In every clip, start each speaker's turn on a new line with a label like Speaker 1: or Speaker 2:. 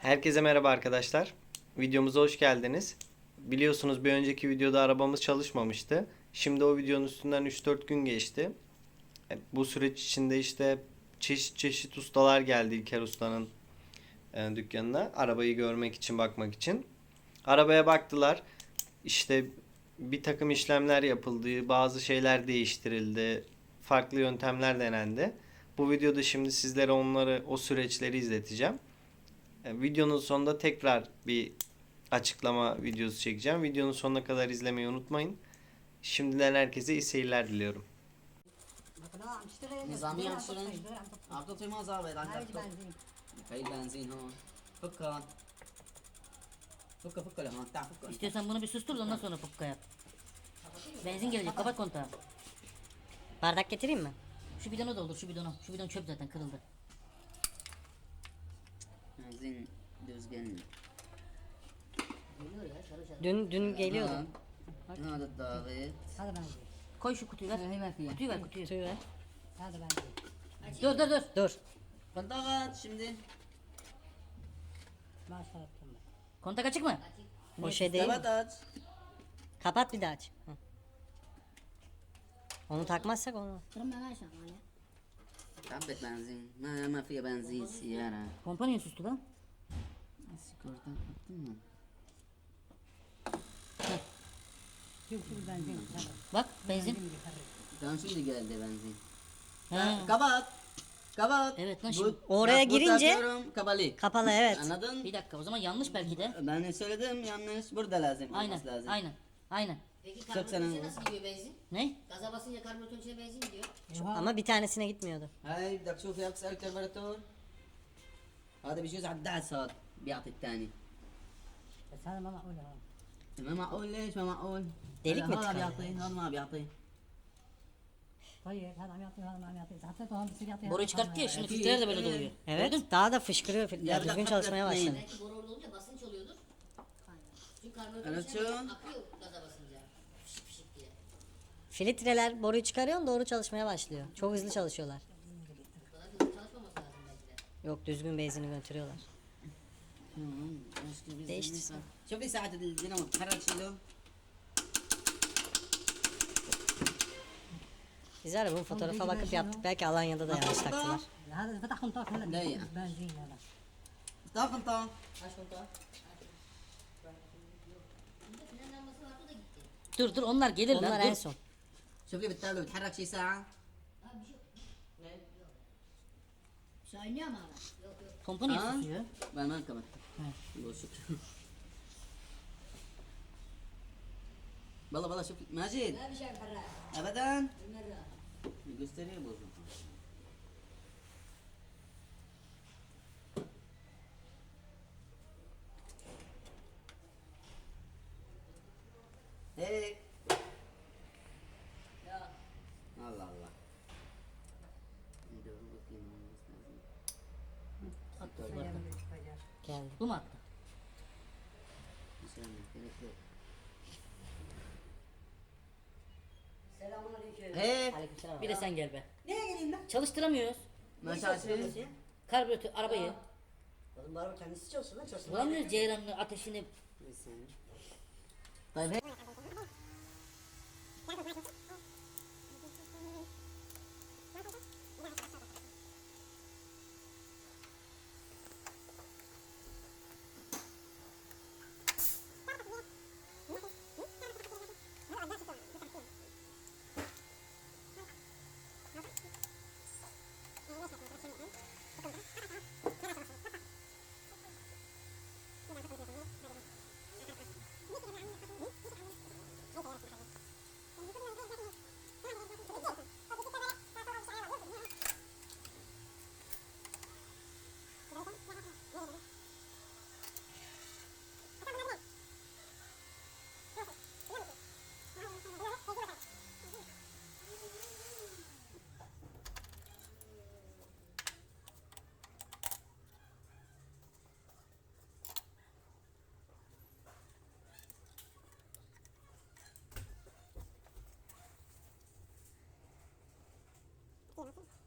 Speaker 1: Herkese merhaba arkadaşlar. Videomuza hoş geldiniz. Biliyorsunuz bir önceki videoda arabamız çalışmamıştı. Şimdi o videonun üstünden 3-4 gün geçti. E, Bu süreç içinde işte çeşit çeşit ustalar geldi İlker Usta'nın e, dükkanına. Arabayı görmek için, bakmak için. Arabaya baktılar. İşte bir takım işlemler yapıldı, bazı şeyler değiştirildi, farklı yöntemler denendi. Bu videoda şimdi sizlere onları, o süreçleri izleteceğim. E, Videonun sonunda tekrar bir açıklama videosu çekeceğim. Videonun sonuna kadar izlemeyi unutmayın. Şimdiden herkese iyi seyirler diliyorum.
Speaker 2: نظامی هم شدن عبدو توی ما زار بيضان كرتو خيل بنزين هون فكها فكها فكها لهون تعال فكها
Speaker 3: İstiyorsan bunu bir sustur da ondan sonra pupka yap. Benzin gelecek kapat kontağı.
Speaker 4: Bardak getireyim mi?
Speaker 3: Şu bidonu doldur şu bidonu. Şu bidon çöp zaten kırıldı.
Speaker 2: düzgün düzgün.
Speaker 3: Geliyor ya çalış çalış.
Speaker 4: Dün dün geliyordu.
Speaker 2: Ne adet
Speaker 5: davet. Hadi ben gideyim.
Speaker 3: Koy şu kutuyu ver.
Speaker 5: Hemen.
Speaker 3: Kutuyu ver kutuyu.
Speaker 4: Kutuyu ver.
Speaker 5: Hadi ben.
Speaker 3: Dur dur dur.
Speaker 4: Dur.
Speaker 2: Kontak aç
Speaker 5: şimdi. Maşallah.
Speaker 3: Kontak açık mı? Açık.
Speaker 4: O şey değil
Speaker 2: Kapat aç.
Speaker 4: Kapat bir daha aç. Hı. Onu takmazsak onu.
Speaker 2: Kapat benzin. Ma mafya benzin siyara.
Speaker 3: Pompa niye sustu lan?
Speaker 2: سكرتها حطنا
Speaker 5: شوف شوف البنزين هذا
Speaker 3: Bak benzin.
Speaker 2: Tamam şimdi geldi benzin.
Speaker 3: Ha.
Speaker 2: Kapat. Kapat.
Speaker 3: Evet lan
Speaker 2: Bu-
Speaker 3: şimdi-
Speaker 4: Oraya
Speaker 2: bak, bu
Speaker 4: girince-
Speaker 2: takıyorum, kapalı.
Speaker 4: Kapalı evet.
Speaker 2: Anladın?
Speaker 3: Bir dakika o zaman yanlış belki de.
Speaker 2: Ben söyledim yanlış. Burada lazım.
Speaker 3: Aynen
Speaker 2: olması lazım.
Speaker 3: aynen aynen.
Speaker 6: Peki
Speaker 2: Çok
Speaker 6: karbüratörün içine
Speaker 2: selam.
Speaker 6: nasıl gidiyor benzin?
Speaker 3: Ne?
Speaker 6: Gaza basınca karbüratörün içine benzin gidiyor.
Speaker 4: Ama bir tanesine gitmiyordu.
Speaker 2: هاي بدك تشوف يا تسأل الكربراتور هذا بيجوز على الدعس هذا بيعطي الثاني
Speaker 5: بس هذا ما معقول هذا
Speaker 2: ما معقول ليش ما معقول
Speaker 4: ديلك
Speaker 2: هذا
Speaker 4: متخلف.
Speaker 2: بيعطي هذا ما بيعطي
Speaker 5: طيب هذا عم يعطي وهذا ما عم يعطي اذا حطيته هون بصير يعطي
Speaker 3: Boruyu
Speaker 5: هذا
Speaker 3: çıkarttı ya
Speaker 5: كمان.
Speaker 3: şimdi filtreler de böyle doluyor.
Speaker 4: Evet.
Speaker 3: Gördün?
Speaker 4: Daha da fışkırıyor. fil-
Speaker 2: Ya
Speaker 4: Ya,
Speaker 2: bir
Speaker 4: düzgün
Speaker 2: dakika,
Speaker 4: çalışmaya
Speaker 2: bir dakika,
Speaker 4: başladı.
Speaker 6: Belki boru orada olunca basınç oluyordur. Çünkü karbüratörün
Speaker 2: Evet,
Speaker 6: içine
Speaker 2: şu-
Speaker 6: akıyor gaza basınca. Fışık fışık diye.
Speaker 4: Filtreler boruyu çıkarıyor doğru çalışmaya başlıyor. Çok hızlı çalışıyorlar.
Speaker 6: Bu kadar hızlı çalışmaması lazım belki de.
Speaker 4: Yok düzgün benzini götürüyorlar. Değiştirsin.
Speaker 2: شوف لي ساعة الدينامو تتحرك شيله
Speaker 4: Biz var ya bu fotoğrafa bakıp yaptık. Belki Alanya'da da yanlış taktılar.
Speaker 5: هذا اذا فتح خنطاق هلا
Speaker 2: لا يا.
Speaker 5: بنزين هذا
Speaker 2: طاقم طاقم
Speaker 6: Kaç kontağı? Bunda fren lambası vardı da gitti.
Speaker 3: Dur dur onlar gelir
Speaker 4: Onlar
Speaker 3: lan
Speaker 4: en
Speaker 3: dur.
Speaker 4: son.
Speaker 2: شوف لي بالتابلت بتحرك شي ساعة
Speaker 6: Abi bir şey yok. Söylüyor mu hala? Yok yok.
Speaker 3: Pompa niye
Speaker 2: Ha?
Speaker 3: susuyor?
Speaker 2: Ben ben kapat. Boşluk. Bala bala şıp. Macit. Abadan.
Speaker 6: Gösteriyor bozumu. Hey. Bir de sen
Speaker 2: gel
Speaker 6: be.
Speaker 2: Nereye geleyim ben?
Speaker 6: Çalıştıramıyoruz.
Speaker 2: Nasıl açıyorsun? Karbüratör arabayı. Oğlum araba kendisi çalışsın
Speaker 4: lan
Speaker 3: çalışsın. Bulamıyoruz ceyranlı ateşini.
Speaker 2: Bir okay வணக்கம்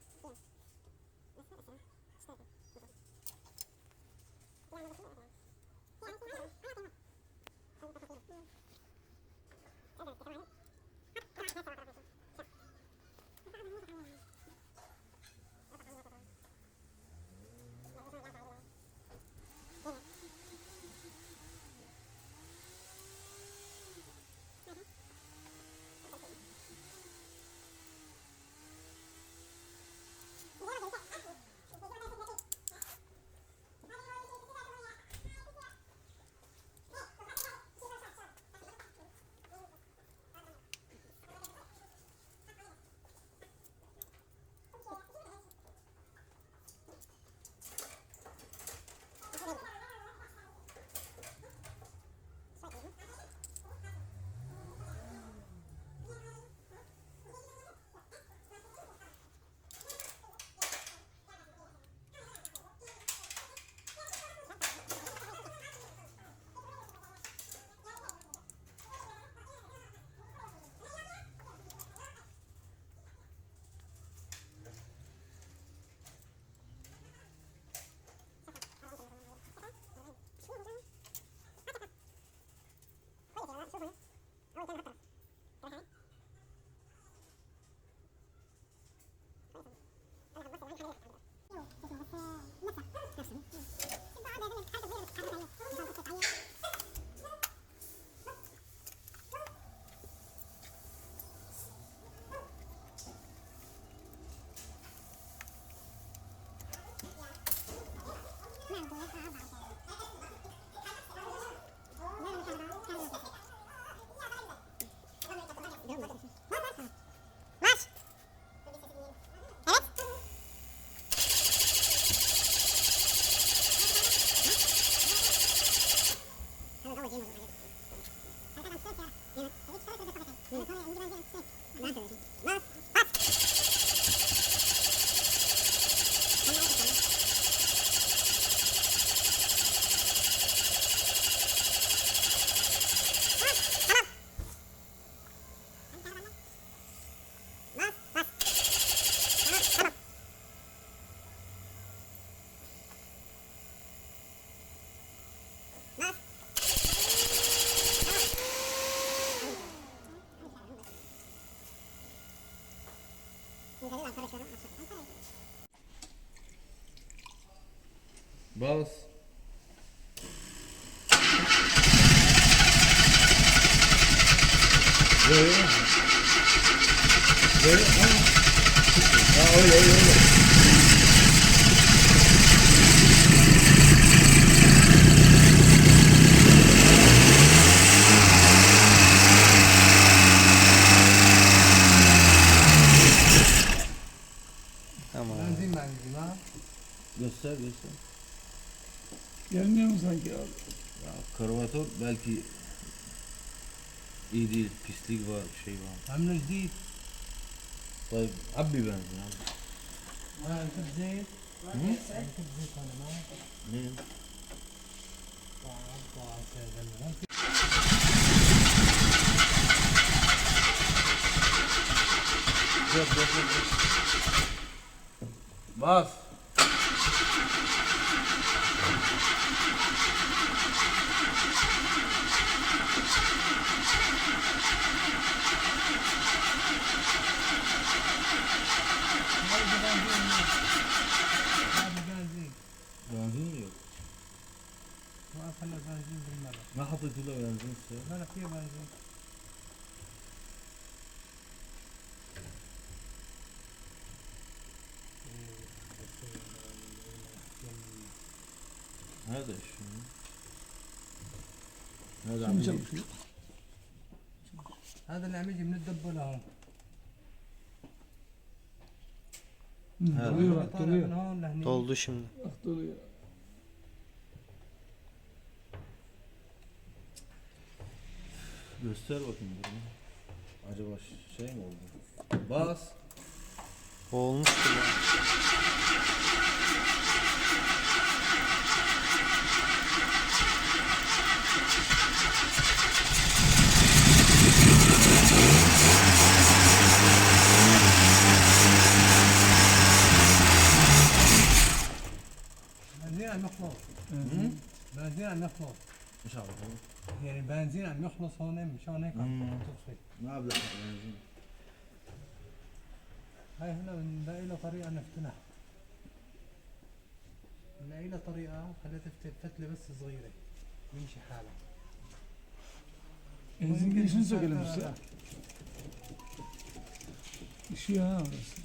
Speaker 2: can have that.
Speaker 3: ゲームをやる。体が強
Speaker 2: くは、
Speaker 3: ゲー
Speaker 7: ム、エリクトレト
Speaker 3: で止め
Speaker 2: て、エ
Speaker 3: リ
Speaker 2: クトレートで止めて、なんとですね。
Speaker 8: Bas. Böyle. Böyle. Ha. Ha öyle öyle öyle.
Speaker 1: Tamam.
Speaker 9: Benzin benzin ha.
Speaker 8: Göster göster
Speaker 9: hangi abi?
Speaker 8: Ya karavatör belki iyi değil. Pislik var, şey var.
Speaker 9: Hem de değil.
Speaker 8: Tabii abi ben abi.
Speaker 9: Ha, kız değil.
Speaker 8: Ne? Ne? Bas.
Speaker 9: ما خلى بنزين بالمره
Speaker 8: Ne hatıcıyla benzin ise?
Speaker 9: لا لا فيه بنزين
Speaker 8: Nerede şimdi? Nerede abi?
Speaker 9: هذا اللي عم يجي من الدبه لهون
Speaker 8: Ha.
Speaker 9: اللي طالع من هون لهني
Speaker 1: Doldu şimdi.
Speaker 8: Göster bakayım durumu. Acaba şey mi oldu? Bas.
Speaker 1: Olmuştur ya.
Speaker 9: بنزين عم يخلص بنزين عم يخلص
Speaker 8: مش عارف
Speaker 9: يعني بنزين عم يخلص هون مشان هيك. عم تطفي
Speaker 8: ما ابلع بنزين
Speaker 9: هاي هنا بنلاقي له طريقة نفتنها. بنلاقي له طريقة خليها تفتل فتلة بس صغيرة. يمشي حالها
Speaker 10: Benzin girişini sökelim usta. Işıyor ha orası.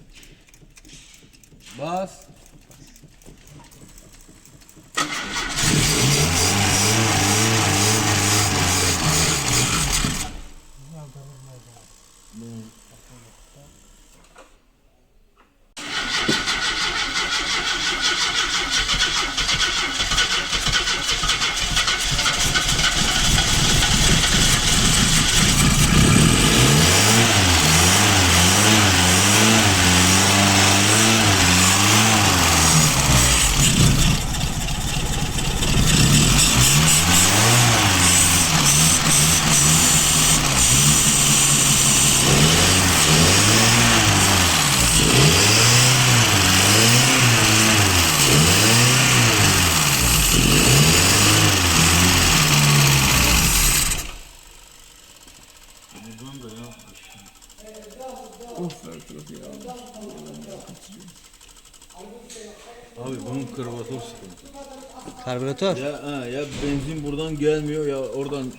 Speaker 1: Karbüratör.
Speaker 8: Ya, ha, ya benzin buradan gelmiyor ya oradan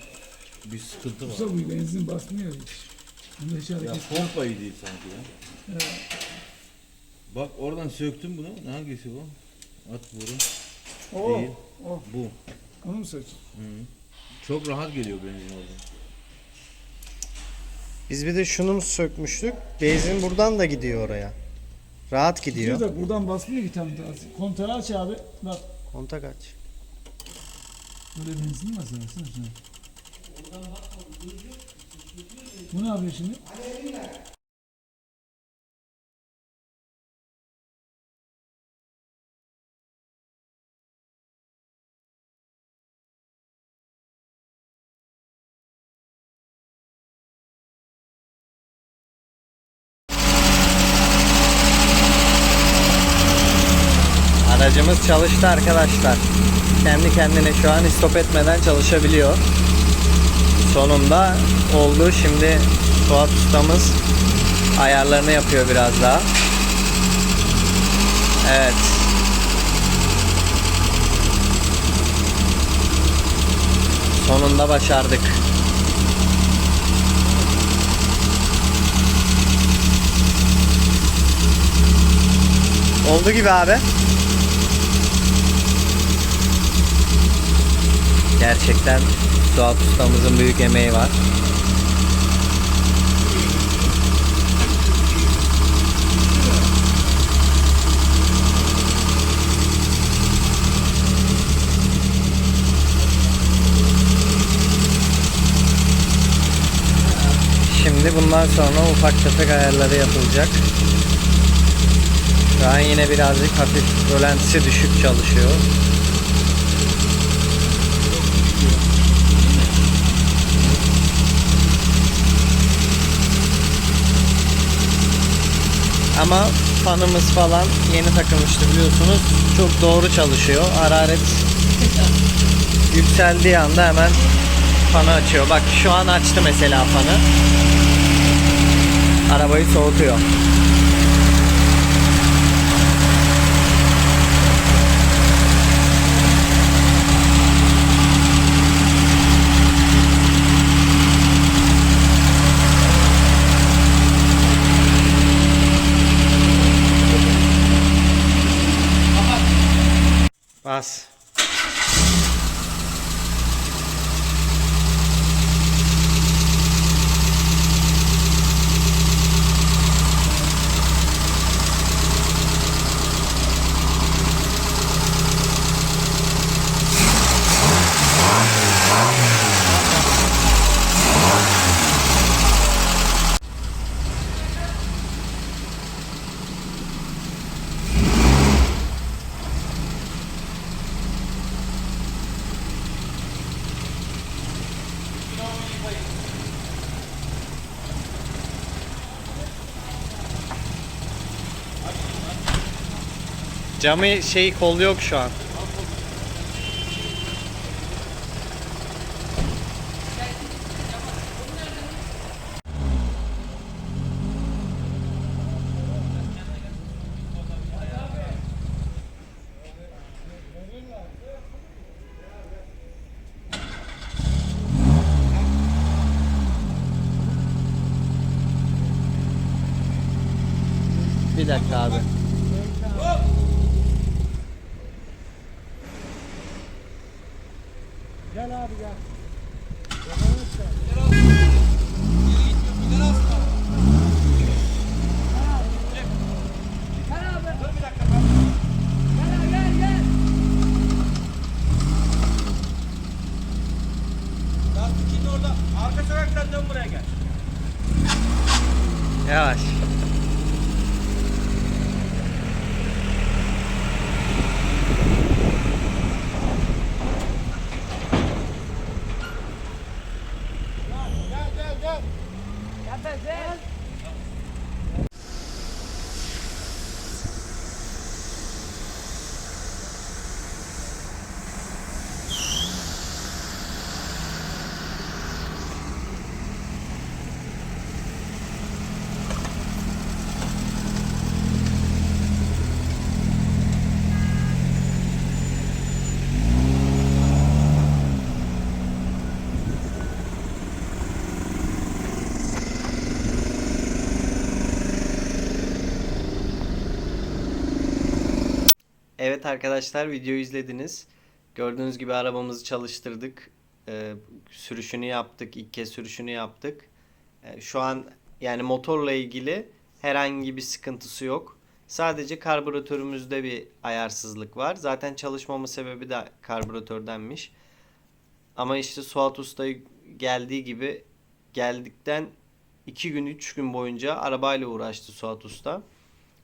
Speaker 8: bir sıkıntı var.
Speaker 10: Usta bu benzin basmıyor hiç. Bunda hiç
Speaker 8: Ya
Speaker 10: hareket
Speaker 8: pompa iyi değil sanki ya. Bak oradan söktüm bunu. Hangisi bu? At boru.
Speaker 10: Oh,
Speaker 8: Değil.
Speaker 10: oh.
Speaker 8: Bu.
Speaker 10: Onu mu seç?
Speaker 8: Hı. Çok rahat geliyor benzin oradan.
Speaker 1: Biz bir de şunu sökmüştük. Benzin buradan da gidiyor oraya. Rahat
Speaker 10: Gidiyor
Speaker 1: gidiyor.
Speaker 10: da buradan basmıyor ki tam da. Kontağı aç abi. Bak.
Speaker 1: Kontak aç.
Speaker 10: Böyle benzin var sana. Bu ne yapıyor şimdi?
Speaker 1: Aracımız çalıştı arkadaşlar kendi kendine şu an stop etmeden çalışabiliyor. Sonunda oldu. Şimdi Suat ustamız ayarlarını yapıyor biraz daha. Evet. Sonunda başardık. Oldu gibi abi. Gerçekten Suat ustamızın büyük emeği var. Şimdi bundan sonra ufak tefek ayarları yapılacak. Şu an yine birazcık hafif rölantisi düşük çalışıyor. Ama fanımız falan yeni takılmıştı biliyorsunuz. Çok doğru çalışıyor. Hararet yükseldiği anda hemen fanı açıyor. Bak şu an açtı mesela fanı. Arabayı soğutuyor. Bas. Camı şey kol yok şu an. Bir dakika abi. Evet arkadaşlar videoyu izlediniz. Gördüğünüz gibi arabamızı çalıştırdık. Ee, sürüşünü yaptık. ilk kez sürüşünü yaptık. Ee, şu an yani motorla ilgili herhangi bir sıkıntısı yok. Sadece karbüratörümüzde bir ayarsızlık var. Zaten çalışmama sebebi de karbüratördenmiş. Ama işte Suat Usta geldiği gibi geldikten 2 gün 3 gün boyunca arabayla uğraştı Suat Usta.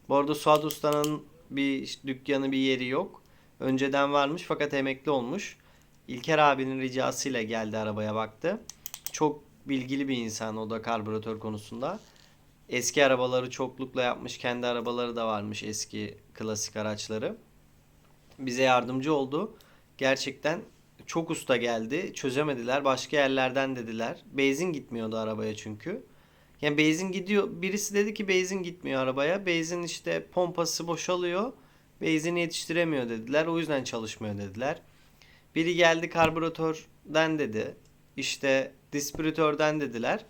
Speaker 1: Bu arada Suat Usta'nın bir dükkanı bir yeri yok. Önceden varmış fakat emekli olmuş. İlker abinin ricasıyla geldi arabaya baktı. Çok bilgili bir insan o da karbüratör konusunda. Eski arabaları çoklukla yapmış. Kendi arabaları da varmış eski klasik araçları. Bize yardımcı oldu. Gerçekten çok usta geldi. Çözemediler. Başka yerlerden dediler. Benzin gitmiyordu arabaya çünkü. Yani benzin gidiyor. Birisi dedi ki benzin gitmiyor arabaya. Benzin işte pompası boşalıyor. Benzini yetiştiremiyor dediler. O yüzden çalışmıyor dediler. Biri geldi karbüratörden dedi. işte distribütörden dediler.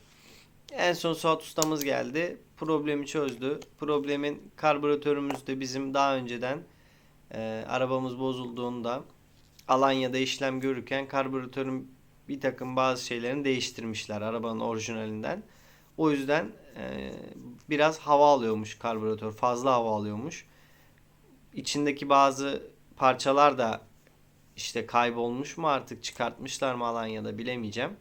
Speaker 1: En son Suat ustamız geldi. Problemi çözdü. Problemin karbüratörümüzde bizim daha önceden e, arabamız bozulduğunda Alanya'da işlem görürken karbüratörün bir takım bazı şeylerini değiştirmişler arabanın orijinalinden. O yüzden e, biraz hava alıyormuş karbüratör. Fazla hava alıyormuş. İçindeki bazı parçalar da işte kaybolmuş mu artık çıkartmışlar mı Alanya'da bilemeyeceğim.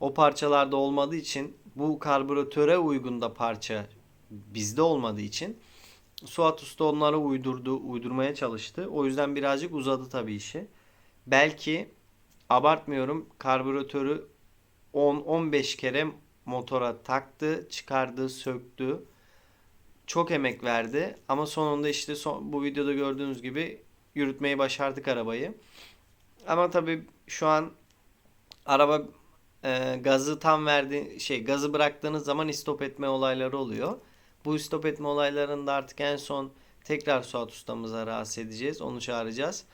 Speaker 1: O parçalarda olmadığı için bu karbüratöre uygun da parça bizde olmadığı için Suat Usta onları uydurdu, uydurmaya çalıştı. O yüzden birazcık uzadı tabii işi. Belki abartmıyorum karbüratörü 10-15 kere motora taktı, çıkardı, söktü. Çok emek verdi ama sonunda işte son, bu videoda gördüğünüz gibi yürütmeyi başardık arabayı. Ama tabii şu an araba e, gazı tam verdi şey gazı bıraktığınız zaman istop etme olayları oluyor. Bu istop etme olaylarında artık en son tekrar Suat ustamıza rahatsız edeceğiz. Onu çağıracağız.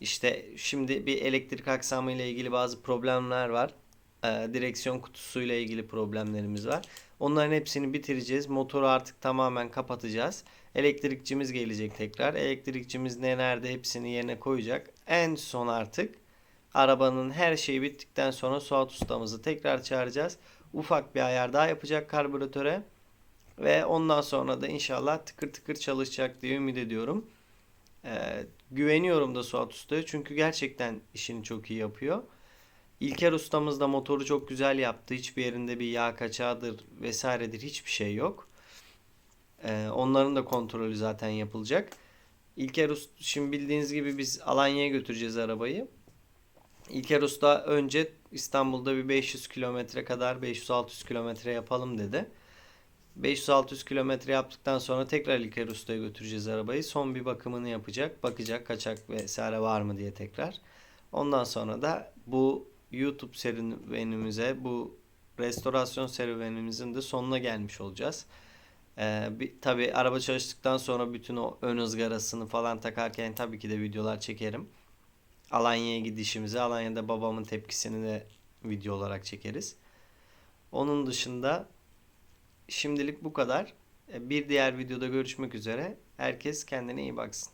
Speaker 1: İşte şimdi bir elektrik aksamı ile ilgili bazı problemler var. Ee, direksiyon kutusuyla ilgili problemlerimiz var. Onların hepsini bitireceğiz. Motoru artık tamamen kapatacağız. Elektrikçimiz gelecek tekrar. Elektrikçimiz ne nerede hepsini yerine koyacak. En son artık arabanın her şeyi bittikten sonra Suat ustamızı tekrar çağıracağız. Ufak bir ayar daha yapacak karbüratöre. Ve ondan sonra da inşallah tıkır tıkır çalışacak diye ümit ediyorum. Ee, güveniyorum da Suat Usta'ya çünkü gerçekten işini çok iyi yapıyor. İlker ustamız da motoru çok güzel yaptı. Hiçbir yerinde bir yağ kaçağıdır vesairedir hiçbir şey yok. Ee, onların da kontrolü zaten yapılacak. İlker Usta, şimdi bildiğiniz gibi biz Alanya'ya götüreceğiz arabayı. İlker Usta önce İstanbul'da bir 500 kilometre kadar 500-600 kilometre yapalım dedi. 500-600 kilometre yaptıktan sonra tekrar İlker Usta'ya götüreceğiz arabayı. Son bir bakımını yapacak. Bakacak kaçak vesaire var mı diye tekrar. Ondan sonra da bu YouTube serüvenimize, bu restorasyon serüvenimizin de sonuna gelmiş olacağız. Ee, bir, tabii araba çalıştıktan sonra bütün o ön ızgarasını falan takarken tabii ki de videolar çekerim. Alanya'ya gidişimizi, Alanya'da babamın tepkisini de video olarak çekeriz. Onun dışında şimdilik bu kadar. Bir diğer videoda görüşmek üzere. Herkes kendine iyi baksın.